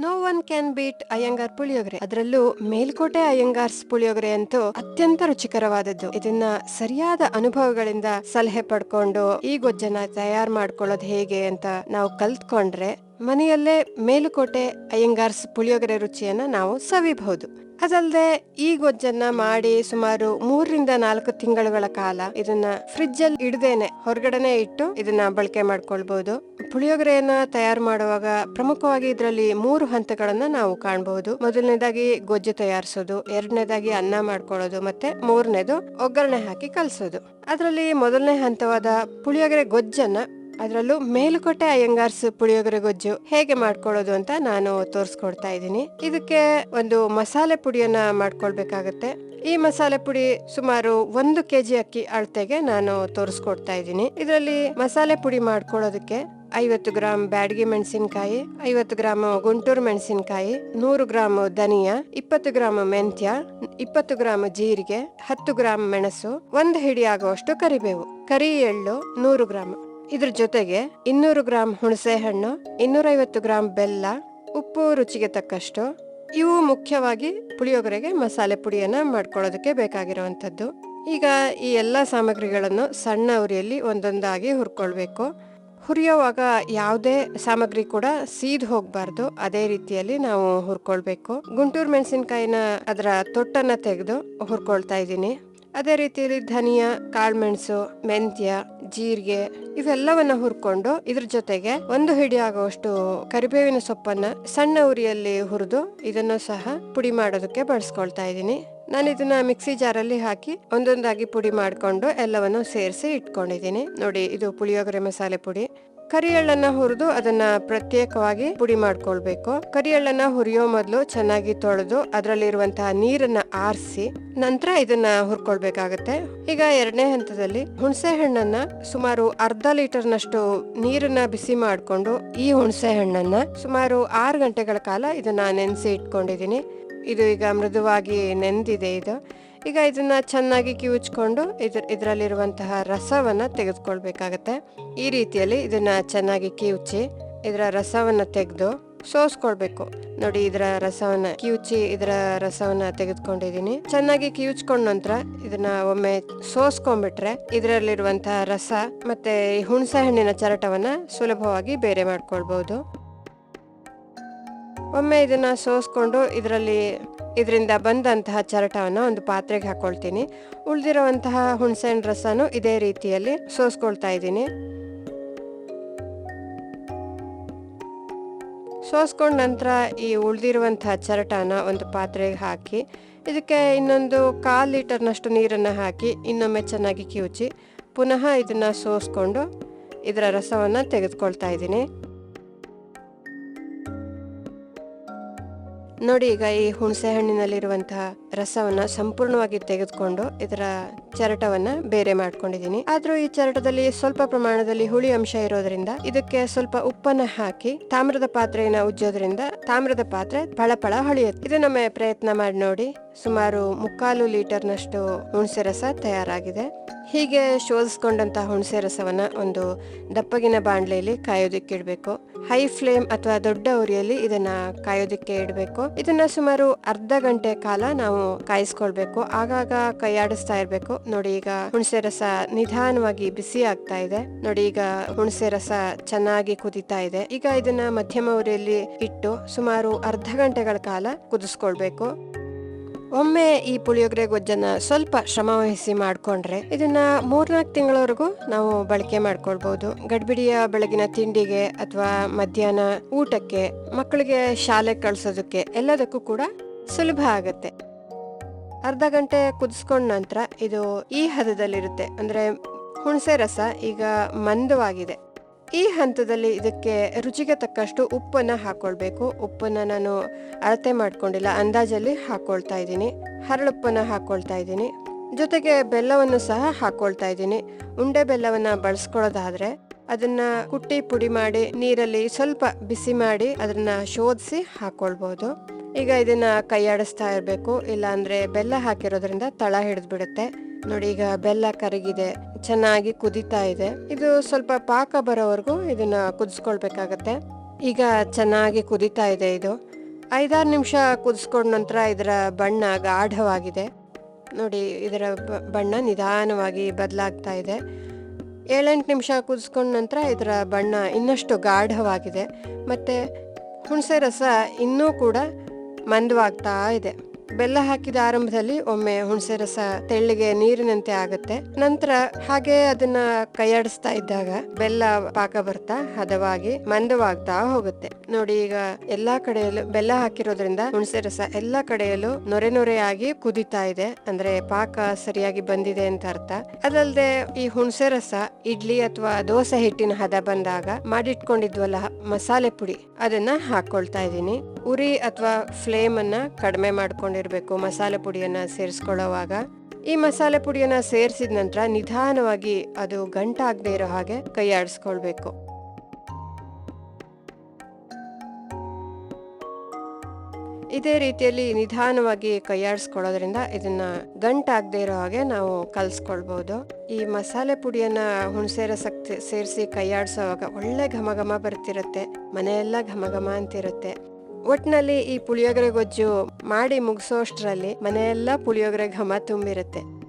No one can beat Iyengar puliyogare ಅದರಲ್ಲೂ ಮೇಲ್ಕೋಟೆ ಅಯ್ಯಂಗಾರ್ಸ್ ಪುಳಿಯೋಗರೆ ಅಂತೂ ಅತ್ಯಂತ ರುಚಿಕರವಾದದ್ದು. ಇದನ್ನ ಸರಿಯಾದ ಅನುಭವಗಳಿಂದ ಸಲಹೆ ಪಡ್ಕೊಂಡು ಈ ಗೊಜ್ಜನ್ನ ತಯಾರು ಮಾಡ್ಕೊಳ್ಳೋದು ಹೇಗೆ ಅಂತ ನಾವು ಕಲ್ತ್ಕೊಂಡ್ರೆ ಮನೆಯಲ್ಲೇ ಮೇಲುಕೋಟೆ ಅಯ್ಯಂಗಾರ್ಸ್ ಪುಳಿಯೋಗರೆ ರುಚಿಯನ್ನ ನಾವು ಸವಿಬಹುದು. ಅದಲ್ಲದೆ ಈ ಗೊಜ್ಜನ್ನ ಮಾಡಿ ಸುಮಾರು ಮೂರರಿಂದ ನಾಲ್ಕು ತಿಂಗಳುಗಳ ಕಾಲ ಇದನ್ನ ಫ್ರಿಜ್ ಅಲ್ಲಿ ಇಡದೇನೆ ಹೊರಗಡೆನೆ ಇಟ್ಟು ಇದನ್ನ ಬಳಕೆ ಮಾಡ್ಕೊಳ್ಬಹುದು ಪುಳಿಯೋಗರೆಯನ್ನ ತಯಾರು ಮಾಡುವಾಗ ಪ್ರಮುಖವಾಗಿ ಇದರಲ್ಲಿ ಮೂರು ಹಂತಗಳನ್ನ ನಾವು ಕಾಣಬಹುದು. ಮೊದಲನೇದಾಗಿ ಗೊಜ್ಜು ತಯಾರಿಸೋದು, ಎರಡನೇದಾಗಿ ಅನ್ನ ಮಾಡ್ಕೊಳ್ಳೋದು ಮತ್ತೆ ಮೂರನೇದು ಒಗ್ಗರಣೆ ಹಾಕಿ ಕಲಸೋದು. ಅದರಲ್ಲಿ ಮೊದಲನೇ ಹಂತವಾದ ಪುಳಿಯೋಗರೆ ಗೊಜ್ಜನ್ನ ಅದರಲ್ಲೂ ಮೇಲುಕೋಟೆ ಅಯ್ಯಂಗಾರ್ಸ್ ಪುಳಿಯೋಗರೆ ಗೊಜ್ಜು ಹೇಗೆ ಮಾಡ್ಕೊಳ್ಳೋದು ಅಂತ ನಾನು ತೋರಿಸ್ಕೊಡ್ತಾ ಇದ್ದೀನಿ. ಇದಕ್ಕೆ ಒಂದು ಮಸಾಲೆ ಪುಡಿಯನ್ನ ಮಾಡ್ಕೊಳ್ಬೇಕಾಗತ್ತೆ. ಈ ಮಸಾಲೆ ಪುಡಿ ಸುಮಾರು ಒಂದು ಕೆಜಿ ಅಕ್ಕಿ ಅಳತೆಗೆ ನಾನು ತೋರಿಸ್ಕೊಡ್ತಾ ಇದ್ದೀನಿ. ಇದರಲ್ಲಿ ಮಸಾಲೆ ಪುಡಿ ಮಾಡ್ಕೊಳ್ಳೋದಕ್ಕೆ ಐವತ್ತು ಗ್ರಾಂ ಬ್ಯಾಡಗಿ ಮೆಣಸಿನಕಾಯಿ, ಐವತ್ತು ಗ್ರಾಮ್ ಗುಂಟೂರು ಮೆಣಸಿನಕಾಯಿ, ನೂರು ಗ್ರಾಮ್ ಧನಿಯಾ, ಇಪ್ಪತ್ತು ಗ್ರಾಮ್ ಮೆಂತ್ಯ, ಇಪ್ಪತ್ತು ಗ್ರಾಮ್ ಜೀರಿಗೆ, ಹತ್ತು ಗ್ರಾಮ್ ಮೆಣಸು, ಒಂದು ಹಿಡಿ ಆಗುವಷ್ಟು ಕರಿಬೇವು, ಕರಿ ಎಳ್ಳು, ನೂರು ಗ್ರಾಮ್ ಇದ್ರ ಜೊತೆಗೆ ಇನ್ನೂರು ಗ್ರಾಂ ಹುಣಸೆ ಹಣ್ಣು ಇನ್ನೂರೈವತ್ತು ಗ್ರಾಂ ಬೆಲ್ಲ, ಉಪ್ಪು ರುಚಿಗೆ ತಕ್ಕಷ್ಟು. ಇವು ಮುಖ್ಯವಾಗಿ ಪುಳಿಯೋಗರೆಗೆ ಮಸಾಲೆ ಪುಡಿಯನ್ನ ಮಾಡ್ಕೊಳ್ಳೋದಕ್ಕೆ ಬೇಕಾಗಿರುವಂಥದ್ದು. ಈಗ ಈ ಎಲ್ಲ ಸಾಮಗ್ರಿಗಳನ್ನು ಸಣ್ಣ ಉರಿಯಲ್ಲಿ ಒಂದೊಂದಾಗಿ ಹುರ್ಕೊಳ್ಬೇಕು. ಹುರಿಯೋವಾಗ ಯಾವುದೇ ಸಾಮಗ್ರಿ ಕೂಡ ಸೀದ್ ಹೋಗಬಾರ್ದು. ಅದೇ ರೀತಿಯಲ್ಲಿ ನಾವು ಹುರ್ಕೊಳ್ಬೇಕು. ಗುಂಟೂರು ಮೆಣಸಿನಕಾಯಿನ ಅದರ ತೊಟ್ಟನ್ನ ತೆಗೆದು ಹುರ್ಕೊಳ್ತಾ ಇದ್ದೀನಿ. ಅದೇ ರೀತಿಯಲ್ಲಿ ಧನಿಯಾ ಕಾಳುಮೆಣಸು ಮೆಂತ್ಯ, ಜೀರಿಗೆ ಇವೆಲ್ಲವನ್ನ ಹುರ್ಕೊಂಡು ಇದ್ರ ಜೊತೆಗೆ ಒಂದು ಹಿಡಿ ಆಗುವಷ್ಟು ಕರಿಬೇವಿನ ಸೊಪ್ಪನ್ನ ಸಣ್ಣ ಉರಿಯಲ್ಲಿ ಹುರಿದು ಇದನ್ನು ಸಹ ಪುಡಿ ಮಾಡೋದಕ್ಕೆ ಬಳಸ್ಕೊಳ್ತಾ ಇದ್ದೀನಿ. ನಾನು ಇದನ್ನ ಮಿಕ್ಸಿ ಜಾರಲ್ಲಿ ಹಾಕಿ ಒಂದೊಂದಾಗಿ ಪುಡಿ ಮಾಡಿಕೊಂಡು ಎಲ್ಲವನ್ನು ಸೇರಿಸಿ ಇಟ್ಕೊಂಡಿದ್ದೀನಿ. ನೋಡಿ, ಇದು ಪುಳಿಯೋಗರೆ ಮಸಾಲೆ ಪುಡಿ. ಕರಿ ಎಳ್ಳನ್ನ ಹುರಿದು ಅದನ್ನ ಪ್ರತ್ಯೇಕವಾಗಿ ಪುಡಿ ಮಾಡ್ಕೊಳ್ಬೇಕು. ಕರಿಯಳ್ಳನ್ನ ಹುರಿಯೋ ಮೊದಲು ಚೆನ್ನಾಗಿ ತೊಳೆದು ಅದರಲ್ಲಿರುವಂತಹ ನೀರನ್ನ ಆರಿಸಿ ನಂತರ ಇದನ್ನ ಹುರ್ಕೊಳ್ಬೇಕಾಗತ್ತೆ. ಈಗ ಎರಡನೇ ಹಂತದಲ್ಲಿ ಹುಣಸೆ ಹಣ್ಣನ್ನ ಸುಮಾರು ಅರ್ಧ ಲೀಟರ್ನಷ್ಟು ನೀರನ್ನ ಬಿಸಿ ಮಾಡಿಕೊಂಡು ಈ ಹುಣಸೆ ಹಣ್ಣನ್ನ ಸುಮಾರು ಆರು ಗಂಟೆಗಳ ಕಾಲ ಇದನ್ನ ನೆನೆಸಿ ಇಟ್ಕೊಂಡಿದ್ದೀನಿ. ಇದು ಈಗ ಮೃದುವಾಗಿ ನೆಂದಿದೆ ಇದು. ಈಗ ಇದನ್ನ ಚೆನ್ನಾಗಿ ಕಿವುಚ್ಕೊಂಡು ಇದ್ರ ಇದರಲ್ಲಿರುವಂತಹ ರಸವನ್ನ ತೆಗೆದುಕೊಳ್ಬೇಕಾಗತ್ತೆ. ಈ ರೀತಿಯಲ್ಲಿ ಇದನ್ನ ಚೆನ್ನಾಗಿ ಕಿವುಚಿ ಇದರ ರಸವನ್ನ ತೆಗೆದು ಸೋಸ್ಕೊಳ್ಬೇಕು. ನೋಡಿ, ಇದರ ರಸವನ್ನ ಕಿವುಚಿ ಇದರ ರಸವನ್ನ ತೆಗೆದುಕೊಂಡಿದ್ದೀನಿ. ಚೆನ್ನಾಗಿ ಕಿವುಚ್ಕೊಂಡ ನಂತರ ಇದನ್ನ ಒಮ್ಮೆ ಸೋಸ್ಕೊಂಡ್ಬಿಟ್ರೆ ಇದರಲ್ಲಿರುವಂತಹ ರಸ ಮತ್ತೆ ಹುಣಸೆ ಹಣ್ಣಿನ ಚರಟವನ್ನ ಸುಲಭವಾಗಿ ಬೇರೆ ಮಾಡ್ಕೊಳ್ಬಹುದು ಒಮ್ಮೆ ಇದನ್ನ ಸೋಸ್ಕೊಂಡು ಇದರಲ್ಲಿ ಇದರಿಂದ ಬಂದಂತಹ ಚರಟವನ್ನು ಒಂದು ಪಾತ್ರೆಗೆ ಹಾಕೊಳ್ತೀನಿ. ಉಳಿದಿರುವಂತಹ ಹುಣಸೆಹಣ್ಣು ರಸನು ಇದೇ ರೀತಿಯಲ್ಲಿ ಸೋಸ್ಕೊಳ್ತಾ ಇದ್ದೀನಿ. ಸೋಸ್ಕೊಂಡ ನಂತರ ಈ ಉಳಿದಿರುವಂತಹ ಚರಟನ ಒಂದು ಪಾತ್ರೆಗೆ ಹಾಕಿ, ಇದಕ್ಕೆ ಇನ್ನೊಂದು ಕಾಲು ಲೀಟರ್ನಷ್ಟು ನೀರನ್ನು ಹಾಕಿ ಇನ್ನೊಮ್ಮೆ ಚೆನ್ನಾಗಿ ಕಿವುಚಿ, ಪುನಃ ಇದನ್ನು ಸೋಸ್ಕೊಂಡು ಇದರ ರಸವನ್ನು ತೆಗೆದುಕೊಳ್ತಾ ಇದ್ದೀನಿ. ನೋಡಿ ಈಗ ಈ ಹುಣಸೆ ಹಣ್ಣಿನಲ್ಲಿರುವಂತಹ ರಸವನ್ನ ಸಂಪೂರ್ಣವಾಗಿ ತೆಗೆದುಕೊಂಡು ಇದರ ಚರಟವನ್ನ ಬೇರೆ ಮಾಡ್ಕೊಂಡಿದ್ದೀನಿ. ಆದ್ರೂ ಈ ಚರಟದಲ್ಲಿ ಸ್ವಲ್ಪ ಪ್ರಮಾಣದಲ್ಲಿ ಹುಳಿ ಅಂಶ ಇರೋದ್ರಿಂದ ಇದಕ್ಕೆ ಸ್ವಲ್ಪ ಉಪ್ಪನ್ನ ಹಾಕಿ ತಾಮ್ರದ ಪಾತ್ರೆಯನ್ನ ಉಜ್ಜೋದ್ರಿಂದ ತಾಮ್ರದ ಪಾತ್ರೆ ಪಳಪಳ ಹೊಳೆಯುತ್ತೆ. ಇದನ್ನೊಮ್ಮೆ ಪ್ರಯತ್ನ ಮಾಡಿ ನೋಡಿ. ಸುಮಾರು ಮುಕ್ಕಾಲು ಲೀಟರ್ನಷ್ಟು ಹುಣಸೆ ರಸ ತಯಾರಾಗಿದೆ. ಹೀಗೆ ಶೋಧಿಸ್ಕೊಂಡಂತಹ ಹುಣಸೆ ರಸವನ್ನ ಒಂದು ದಪ್ಪಗಿನ ಬಾಣಲೆಯಲ್ಲಿ ಕಾಯೋದಿಕ್ಕೆ ಇಡಬೇಕು. ಹೈ ಫ್ಲೇಮ್ ಅಥವಾ ದೊಡ್ಡ ಉರಿಯಲ್ಲಿ ಇದನ್ನ ಕಾಯೋದಿಕ್ಕೆ ಇಡಬೇಕು. ಇದನ್ನ ಸುಮಾರು ಅರ್ಧ ಗಂಟೆ ಕಾಲ ನಾವು ಕಾಯಿಸ್ಕೊಳ್ಬೇಕು. ಆಗಾಗ ಕೈಯಾಡಿಸ್ತಾ ಇರ್ಬೇಕು. ನೋಡಿ, ಈಗ ಹುಣಸೆ ರಸ ನಿಧಾನವಾಗಿ ಬಿಸಿ ಆಗ್ತಾ ಇದೆ. ನೋಡಿ, ಈಗ ಹುಣಸೆ ರಸ ಚೆನ್ನಾಗಿ ಕುದಿತಾ ಇದೆ. ಈಗ ಇದನ್ನ ಮಧ್ಯಮ ಉರಿಯಲ್ಲಿ ಇಟ್ಟು ಸುಮಾರು ಅರ್ಧ ಗಂಟೆಗಳ ಕಾಲ ಕುದಿಸ್ಕೊಳ್ಬೇಕು. ಒಮ್ಮೆ ಈ ಪುಳಿಯೋಗರೆ ಗೊಜ್ಜನ್ನ ಸ್ವಲ್ಪ ಶ್ರಮ ವಹಿಸಿ ಮಾಡ್ಕೊಂಡ್ರೆ ಇದನ್ನ ಮೂರ್ನಾಲ್ಕು ತಿಂಗಳವರೆಗೂ ನಾವು ಬಳಕೆ ಮಾಡ್ಕೊಳ್ಬಹುದು ಗಡ್ಬಿಡಿಯ ಬೆಳಗಿನ ತಿಂಡಿಗೆ ಅಥವಾ ಮಧ್ಯಾಹ್ನ ಊಟಕ್ಕೆ ಮಕ್ಕಳಿಗೆ ಶಾಲೆ ಕಳ್ಸೋದಕ್ಕೆ ಎಲ್ಲದಕ್ಕೂ ಕೂಡ ಸುಲಭ ಆಗತ್ತೆ. ಅರ್ಧ ಗಂಟೆ ಕುದಿಸ್ಕೊಂಡ ನಂತರ ಇದು ಈ ಹದದಲ್ಲಿರುತ್ತೆ. ಅಂದ್ರೆ ಹುಣಸೆ ರಸ ಈಗ ಮಂದವಾಗಿದೆ. ಈ ಹಂತದಲ್ಲಿ ಇದಕ್ಕೆ ರುಚಿಗೆ ತಕ್ಕಷ್ಟು ಉಪ್ಪನ್ನ ಹಾಕೊಳ್ಬೇಕು. ಉಪ್ಪನ್ನ ನಾನು ಅಳತೆ ಮಾಡ್ಕೊಂಡಿಲ್ಲ. ಅಂದಾಜಲ್ಲಿ ಹಾಕೊಳ್ತಾ ಇದ್ದೀನಿ. ಹರಳುಪ್ಪನ್ನು ಹಾಕ್ಕೊಳ್ತಾ ಇದ್ದೀನಿ. ಜೊತೆಗೆ ಬೆಲ್ಲವನ್ನು ಸಹ ಹಾಕ್ಕೊಳ್ತಾ ಇದ್ದೀನಿ. ಉಂಡೆ ಬೆಲ್ಲವನ್ನ ಬಳಸ್ಕೊಳ್ಳೋದಾದರೆ ಅದನ್ನ ಕುಟ್ಟಿ ಪುಡಿ ಮಾಡಿ ನೀರಲ್ಲಿ ಸ್ವಲ್ಪ ಬಿಸಿ ಮಾಡಿ ಅದನ್ನ ಶೋಧಿಸಿ ಹಾಕೊಳ್ಬಹುದು ಈಗ ಇದನ್ನ ಕೈಯಾಡಿಸ್ತಾ ಇರಬೇಕು ಇಲ್ಲ ಅಂದ್ರೆ ಬೆಲ್ಲ ಹಾಕಿರೋದ್ರಿಂದ ತಳ ಹಿಡಿದು ಬಿಡುತ್ತೆ ನೋಡಿ, ಈಗ ಬೆಲ್ಲ ಕರಗಿದೆ, ಚೆನ್ನಾಗಿ ಕುದೀತಾ ಇದೆ. ಇದು ಸ್ವಲ್ಪ ಪಾಕ ಬರೋವರೆಗೂ ಇದನ್ನ ಕುದಿಸ್ಕೊಳ್ಬೇಕಾಗತ್ತೆ. ಈಗ ಚೆನ್ನಾಗಿ ಕುದೀತಾ ಇದೆ ಇದು. ಐದಾರು ನಿಮಿಷ ಕುದಿಸ್ಕೊಂಡ ನಂತರ ಇದರ ಬಣ್ಣ ಗಾಢವಾಗಿದೆ. ನೋಡಿ, ಇದರ ಬಣ್ಣ ನಿಧಾನವಾಗಿ ಬದಲಾಗ್ತಾ ಇದೆ. ಏಳೆಂಟು ನಿಮಿಷ ಕುದಿಸ್ಕೊಂಡ ನಂತರ ಇದರ ಬಣ್ಣ ಇನ್ನಷ್ಟು ಗಾಢವಾಗಿದೆ. ಮತ್ತು ಹುಣಸೆ ರಸ ಇನ್ನೂ ಕೂಡ ಮಂದವಾಗ್ತಾ ಇದೆ. ಬೆಲ್ಲ ಹಾಕಿದ ಆರಂಭದಲ್ಲಿ ಒಮ್ಮೆ ಹುಣಸೆ ರಸ ತೆಳ್ಳಿಗೆ ನೀರಿನಂತೆ ಆಗುತ್ತೆ. ನಂತರ ಹಾಗೆ ಅದನ್ನ ಕೈಯಾಡಿಸ್ತಾ ಇದ್ದಾಗ ಬೆಲ್ಲ ಪಾಕ ಬರ್ತಾ ಹದವಾಗಿ ಮಂದವಾಗ್ತಾ ಹೋಗುತ್ತೆ. ನೋಡಿ ಈಗ ಎಲ್ಲಾ ಕಡೆಯಲ್ಲೂ ಬೆಲ್ಲ ಹಾಕಿರೋದ್ರಿಂದ ಹುಣಸೆ ರಸ ಎಲ್ಲಾ ಕಡೆಯಲ್ಲೂ ನೊರೆ ನೊರೆಯಾಗಿ ಕುದಿತಾ ಇದೆ. ಅಂದ್ರೆ ಪಾಕ ಸರಿಯಾಗಿ ಬಂದಿದೆ ಅಂತ ಅರ್ಥ. ಅದಲ್ಲದೆ ಈ ಹುಣಸೆ ರಸ, ಇಡ್ಲಿ ಅಥವಾ ದೋಸೆ ಹಿಟ್ಟಿನ ಹದ ಬಂದಾಗ ಮಾಡಿಟ್ಕೊಂಡಿದ್ವಲ್ಲ ಮಸಾಲೆ ಪುಡಿ, ಅದನ್ನ ಹಾಕೊಳ್ತಾ ಇದ್ದೀನಿ. ಉರಿ ಅಥವಾ ಫ್ಲೇಮ್ ಅನ್ನ ಕಡಿಮೆ ಮಾಡ್ಕೊಂಡಿರ್ಬೇಕು, ಮಸಾಲೆ ಪುಡಿಯನ್ನ ಸೇರಿಸ್ಕೊಳ್ಳೋವಾಗ. ಈ ಮಸಾಲೆ ಪುಡಿಯನ್ನ ಸೇರಿಸಿದ ನಂತರ ನಿಧಾನವಾಗಿ ಅದು ಗಂಟಾಗದೆ ಇರೋ ಹಾಗೆ ಕೈ ಆಡಿಸ್ಕೊಳ್ಬೇಕು. ಇದೇ ರೀತಿಯಲ್ಲಿ ನಿಧಾನವಾಗಿ ಕೈಯಾಡಿಸ್ಕೊಳ್ಳೋದ್ರಿಂದ ಇದನ್ನ ಗಂಟಾಗದೆ ಇರೋ ಹಾಗೆ ನಾವು ಕಲ್ಸ್ಕೊಳ್ಬಹುದು ಈ ಮಸಾಲೆ ಪುಡಿಯನ್ನ ಹುಣಸೆ ರಸಕ್ಕೆ ಸೇರಿಸಿ ಕೈಯಾಡಿಸೋವಾಗ ಒಳ್ಳೆ ಘಮ ಘಮ ಬರ್ತಿರುತ್ತೆ, ಮನೆಯೆಲ್ಲ ಘಮ ಘಮ ಅಂತಿರುತ್ತೆ. ಒಟ್ನಲ್ಲಿ ಈ ಪುಳಿಯೋಗರೆ ಗೊಜ್ಜು ಮಾಡಿ ಮುಗಿಸೋಷ್ಟರಲ್ಲಿ ಮನೆಯೆಲ್ಲ ಪುಳಿಯೋಗರೆ ಘಮ ತುಂಬಿರುತ್ತೆ.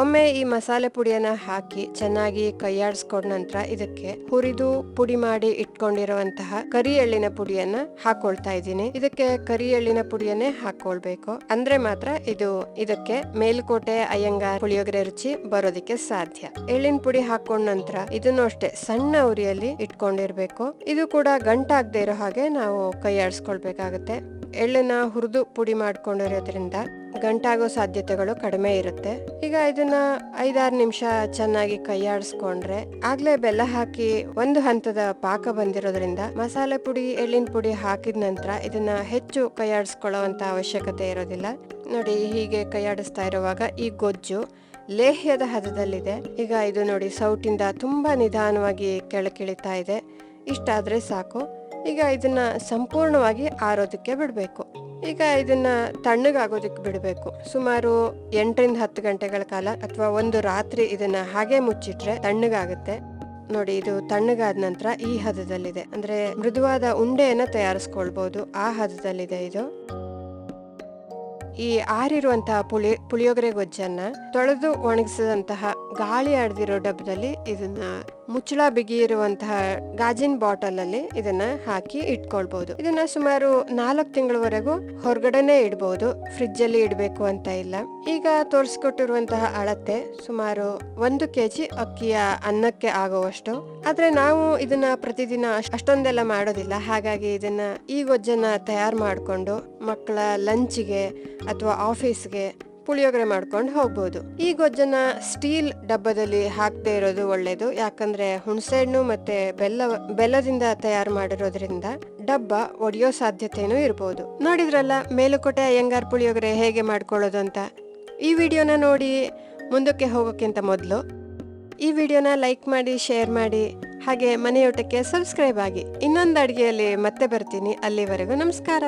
ಒಮ್ಮೆ ಈ ಮಸಾಲೆ ಪುಡಿಯನ್ನ ಹಾಕಿ ಚೆನ್ನಾಗಿ ಕೈಯಾಡಿಸ್ಕೊಂಡ ನಂತರ ಇದಕ್ಕೆ ಹುರಿದು ಪುಡಿ ಮಾಡಿ ಇಟ್ಕೊಂಡಿರುವಂತಹ ಕರಿ ಎಳ್ಳಿನ ಪುಡಿಯನ್ನ ಹಾಕೊಳ್ತಾ ಇದ್ದೀನಿ. ಇದಕ್ಕೆ ಕರಿ ಎಳ್ಳಿನ ಪುಡಿಯನ್ನೇ ಹಾಕೊಳ್ಬೇಕು. ಅಂದ್ರೆ ಮಾತ್ರ ಇದು ಇದಕ್ಕೆ ಮೇಲ್ಕೋಟೆ ಅಯ್ಯಂಗಾರ್ ಪುಳಿಯೋಗರೆ ರುಚಿ ಬರೋದಕ್ಕೆ ಸಾಧ್ಯ. ಎಳ್ಳಿನ ಪುಡಿ ಹಾಕೊಂಡ ನಂತರ ಇದನ್ನು ಅಷ್ಟೇ ಸಣ್ಣ ಉರಿಯಲ್ಲಿ ಇಟ್ಕೊಂಡಿರ್ಬೇಕು. ಇದು ಕೂಡ ಗಂಟಾಗದೆ ಇರೋ ಹಾಗೆ ನಾವು ಕೈಯಾಡಿಸ್ಕೊಳ್ಬೇಕಾಗತ್ತೆ ಎಳ್ಳನ್ನ ಹುರಿದು ಪುಡಿ ಮಾಡ್ಕೊಂಡಿರೋದ್ರಿಂದ ಗಂಟಾಗೋ ಸಾಧ್ಯತೆಗಳು ಕಡಿಮೆ ಇರುತ್ತೆ. ಈಗ ಇದನ್ನ ಐದಾರು ನಿಮಿಷ ಚೆನ್ನಾಗಿ ಕೈಯಾಡಿಸ್ಕೊಂಡ್ರೆ ಆಗ್ಲೇ ಬೆಲ್ಲ ಹಾಕಿ ಒಂದು ಹಂತದ ಪಾಕ ಬಂದಿರೋದ್ರಿಂದ ಮಸಾಲೆ ಪುಡಿ, ಎಳ್ಳಿನ ಪುಡಿ ಹಾಕಿದ ನಂತರ ಇದನ್ನ ಹೆಚ್ಚು ಕೈಯಾಡಿಸ್ಕೊಳ್ಳುವಂತ ಅವಶ್ಯಕತೆ ಇರೋದಿಲ್ಲ. ನೋಡಿ, ಹೀಗೆ ಕೈಯಾಡಿಸ್ತಾ ಇರುವಾಗ ಈ ಗೊಜ್ಜು ಲೇಹ್ಯದ ಹದದಲ್ಲಿದೆ. ಈಗ ಇದು ನೋಡಿ ಸೌಟಿಂದ ತುಂಬಾ ನಿಧಾನವಾಗಿ ಕೆಳಕಿಳಿತಾ ಇದೆ. ಇಷ್ಟಾದ್ರೆ ಸಾಕು. ಈಗ ಇದನ್ನ ಸಂಪೂರ್ಣವಾಗಿ ಆರೋದಕ್ಕೆ ಬಿಡಬೇಕು. ಈಗ ಇದನ್ನ ತಣ್ಣಗಾಗೋದಕ್ಕೆ ಬಿಡಬೇಕು. ಸುಮಾರು ಎಂಟರಿಂದ ಹತ್ತು ಗಂಟೆಗಳ ಕಾಲ ಅಥವಾ ಒಂದು ರಾತ್ರಿ ಇದನ್ನ ಹಾಗೆ ಮುಚ್ಚಿಟ್ರೆ ತಣ್ಣಗಾಗುತ್ತೆ. ನೋಡಿ, ಇದು ತಣ್ಣಗಾದ ನಂತರ ಈ ಹದದಲ್ಲಿದೆ. ಅಂದ್ರೆ ಮೃದುವಾದ ಉಂಡೆಯನ್ನ ತಯಾರಿಸ್ಕೊಳ್ಬಹುದು ಆ ಹದದಲ್ಲಿದೆ ಇದು. ಈ ಆರಿರುವಂತಹ ಪುಳಿ, ಪುಳಿಯೋಗರೆ ಗೊಜ್ಜನ್ನ ತೊಳೆದು ಒಣಗಿಸಿದಂತಹ ಗಾಳಿ ಆಡ್ದಿರೋ ಡಬ್ಬದಲ್ಲಿ ಇದನ್ನ ಮುಚ್ಚಳ ಬಿಗಿ ಇರುವಂತಹ ಗಾಜಿನ ಬಾಟಲ್ ಅಲ್ಲಿ ಇದನ್ನ ಹಾಕಿ ಇಟ್ಕೊಳ್ಬಹುದು ಇದನ್ನ ಸುಮಾರು ನಾಲ್ಕು ತಿಂಗಳವರೆಗೂ ಹೊರಗಡೆನೆ ಇಡಬಹುದು ಫ್ರಿಡ್ಜ್ ಅಲ್ಲಿ ಇಡಬೇಕು ಅಂತ ಇಲ್ಲ. ಈಗ ತೋರಿಸ್ಕೊಟ್ಟಿರುವಂತಹ ಅಳತೆ ಸುಮಾರು ಒಂದು ಕೆಜಿ ಅಕ್ಕಿಯ ಅನ್ನಕ್ಕೆ ಆಗುವಷ್ಟು. ಆದ್ರೆ ನಾವು ಇದನ್ನ ಪ್ರತಿದಿನ ಅಷ್ಟ್- ಅಷ್ಟೊಂದೆಲ್ಲ ಮಾಡೋದಿಲ್ಲ. ಹಾಗಾಗಿ ಇದನ್ನ ಈ ಗೊಜ್ಜನ್ನ ತಯಾರು ಮಾಡಿಕೊಂಡು ಮಕ್ಕಳ ಲಂಚ್ಗೆ ಅಥವಾ ಆಫೀಸ್ಗೆ ಪುಳಿಯೋಗರೆ ಮಾಡ್ಕೊಂಡು ಹೋಗ್ಬೋದು. ಈ ಗೊಜ್ಜನ್ನ ಸ್ಟೀಲ್ ಡಬ್ಬದಲ್ಲಿ ಹಾಕದೇ ಇರೋದು ಒಳ್ಳೇದು. ಯಾಕಂದ್ರೆ ಹುಣಸೆಹಣ್ಣು ಮತ್ತೆ ಬೆಲ್ಲ, ಬೆಲ್ಲದಿಂದ ತಯಾರು ಮಾಡಿರೋದ್ರಿಂದ ಡಬ್ಬ ಒಡೆಯೋ ಸಾಧ್ಯತೆನೂ ಇರ್ಬೋದು. ನೋಡಿದ್ರಲ್ಲ, ಮೇಲುಕೋಟೆ ಅಯ್ಯಂಗಾರ್ ಪುಳಿಯೋಗರೆ ಹೇಗೆ ಮಾಡ್ಕೊಳ್ಳೋದು ಅಂತ? ಈ ವಿಡಿಯೋನ ನೋಡಿ ಮುಂದಕ್ಕೆ ಹೋಗೋಕ್ಕಿಂತ ಮೊದಲು ಈ ವಿಡಿಯೋನ ಲೈಕ್ ಮಾಡಿ, ಶೇರ್ ಮಾಡಿ, ಹಾಗೆ ಮನೆಯೋಟಕ್ಕೆ ಸಬ್ಸ್ಕ್ರೈಬ್ ಆಗಿ. ಇನ್ನೊಂದು ಅಡುಗೆಯಲ್ಲಿ ಮತ್ತೆ ಬರ್ತೀನಿ. ಅಲ್ಲಿವರೆಗೂ ನಮಸ್ಕಾರ.